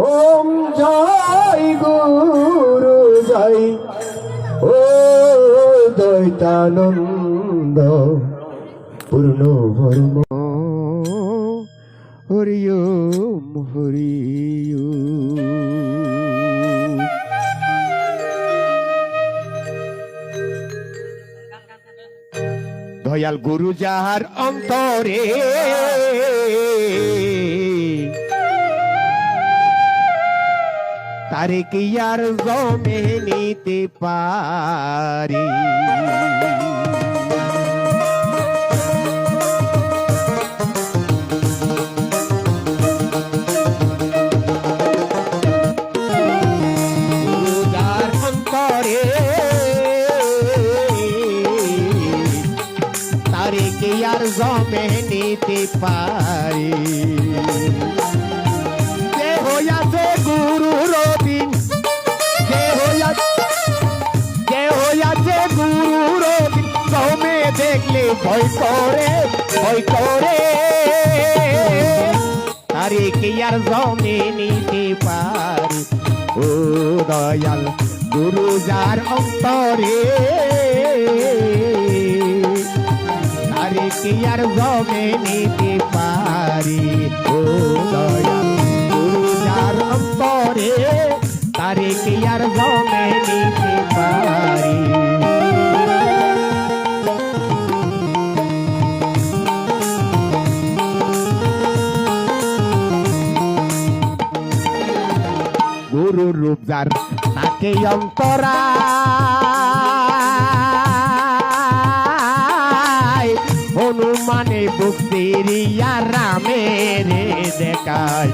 ওম জয় গুরু জয়। ও দৈতানন্দ পূর্ণ ভর্ম হরি ওম হরি দয়াল গুরু যাহার অন্তরে। তারে কি আর জমে নিতে পারি? জমে নিতে পারি যে হইয়াছে গুরুর অধীন যে হইয়া যে হইয়াছে গুরুর অধীন জমে দেখলে ভয় করে ভয় করে তারে কি আর জমে নিতে পারি ও দয়াল গুরু যার অন্তরে আরে কি আর জমে নিতে পারি। ও দয়াল গুরু যার অন্তরে, তারে কি আর জমে নিতে পারি? গুরু রূপ তাকে অন্তরা। বুক্তিরিয়া রামের দেখায়।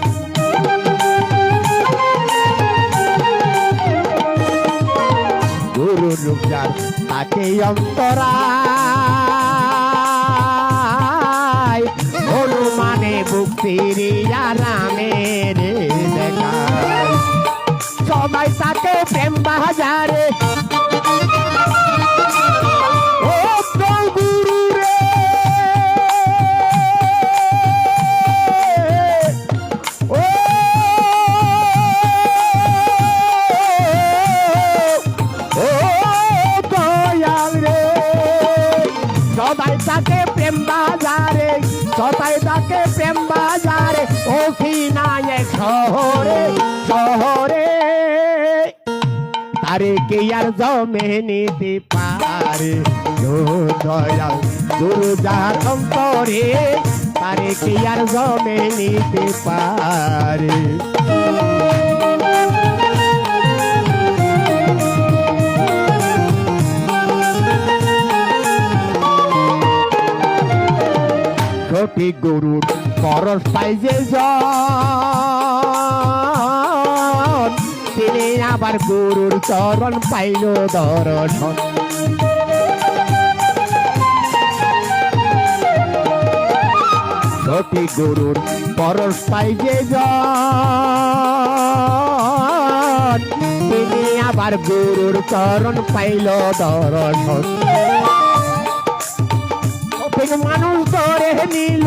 গুরু রূপ যার তাকে অন্তরা হনুমানে বুক্তিরিয়া রামের দেখায়। সবাই তাকে প্রেম বাজারে সিনায় শহরে শহরে। আরে কে আর জমে নিতে পারে? দয়াল গুরু যার আরে কে আর জমে নিতে পারে? পরশ পাই তিনি আবার গরুর চরণ পাইল দর্শন। সঠিক গরুর পরশ পাই তিনি আবার গরুর চরণ পাইল মানুষ ধরে নিল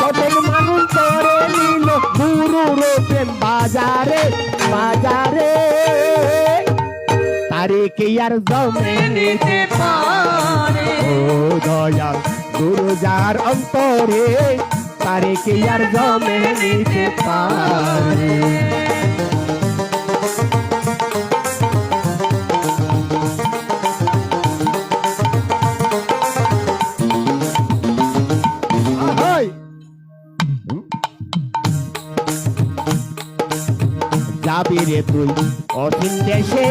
কতক মানুষ ধরে নিল গুরু রোপেন বাজারে বাজারে। তারে আর জমে নিতে গুরু যার অন্তরে তারে কে আর জমে নিতে পারে। তুই অসীম দেশে।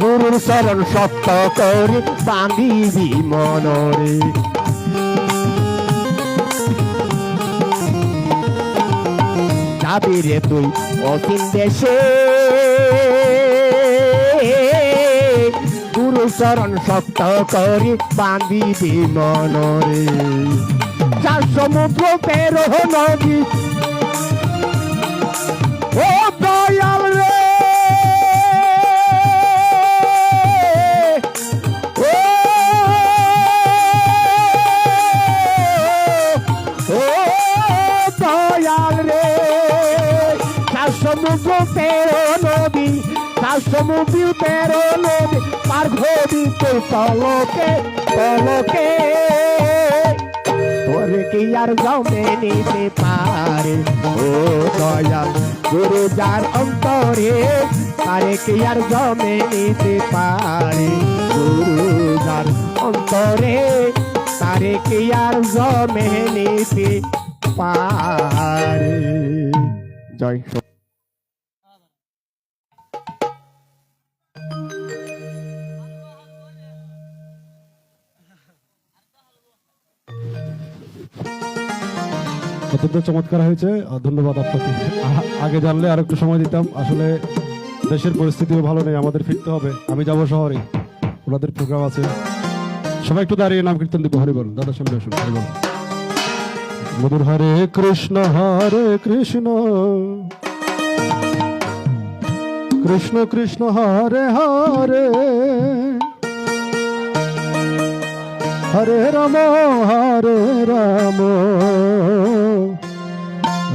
গুরুর চরণ সত্য করে বাঁধিবি মনরে। যাবি রে তুই অসীম দেশে। গুরু চরণ শক্ত করি বাঁধিবি মনরে। চার মুখ পেরো নদী। আর জমে নিতে পারে। ও দয়াল, গুরু যার অন্তরে তারে কি আর জমে নিতে পারে? গুরু যার অন্তরে তারে কি আর জমে নিতে জয় সো- অত্যন্ত চমৎকার হয়েছে। ধন্যবাদ আপনাকে। আগে জানলে আর একটু সময় দিতাম। আসলে দেশের পরিস্থিতিও ভালো নেই, আমাদের ফিরতে হবে। আমি যাব শহরে। ওনাদের প্রোগ্রাম আছে। সবাই একটু দাঁড়িয়ে নাম কীর্তন দিব। হরিবল দাদা সামনে আসুন হরিবল মধুর হরে কৃষ্ণ হরে কৃষ্ণ। কৃষ্ণ কৃষ্ণ, হরে হরে। হরে রাম হরে রাম।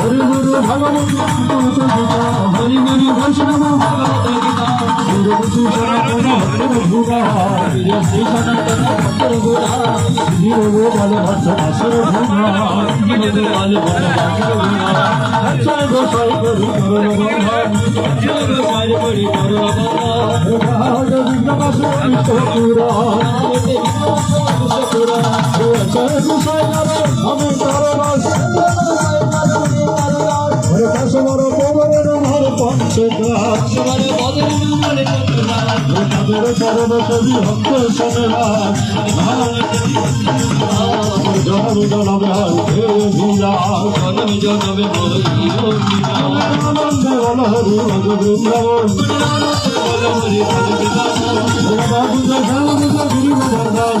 হরি গুরু ভগবান হরি গুরু বৈষ্ণব গুরু গুরু ভুগা শ্রী সনাতন ভক্তর গুরা ধীরে গো ভক্ত আসর ভুগা ধীরে বল বল ভক্তর গুরা জয় গোসাই করি করো বন্ধা জয় গোসাই করি করো বন্ধা রাজ বিঘ্নবাস বিষ্ণুপুরা জয় জনমে জনমে হরে ভীরা জনমে জনমে আনন্দে অনহরি ভজ বৃন্দাবন। বাবু গুরু ভগবান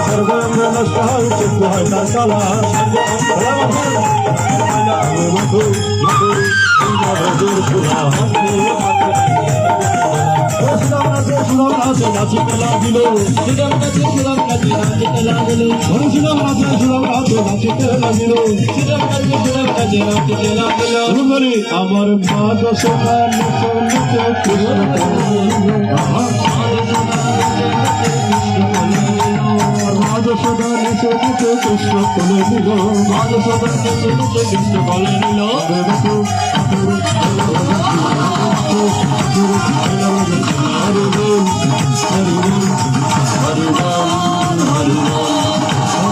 সর্বন্দ্র নষ্ট হয় চিত্ত হয় তার কলা মধু মধু মধুর সুধা নাচিতে লাগিল সুরাম নাচে আমার মা দশ সদা নেচে নেচে কৃষ্ণ কোলে নিল মাধ সদা নেচে নেচে কৃষ্ণ কোলে নিল হরি হরি হরি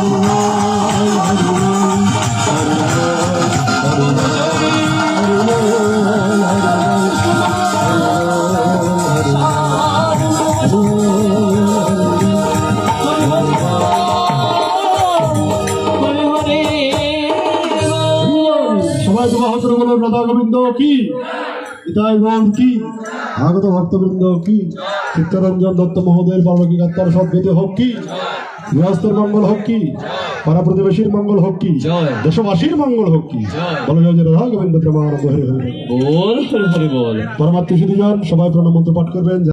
হরি তোমার হতর বলো রাধা গোবিন্দ কি ইতাই গৌর কি আগত ভক্তবৃন্দ কি চিত্তরঞ্জন দত্ত মহোদয়ের বাল্মকী কাত্তার সদ্গতি হোক কি গৃহস্থের মঙ্গল হোক কি পাড়া প্রতিবেশীর মঙ্গল হোক কি দেশবাসীর মঙ্গল হোক কি। বলো রাধা গোবিন্দ প্রেমানন্দ হরে হরে বল হরে হরে বল পরমাত্মী সবাই প্রণাম মন্ত্র পাঠ করবেন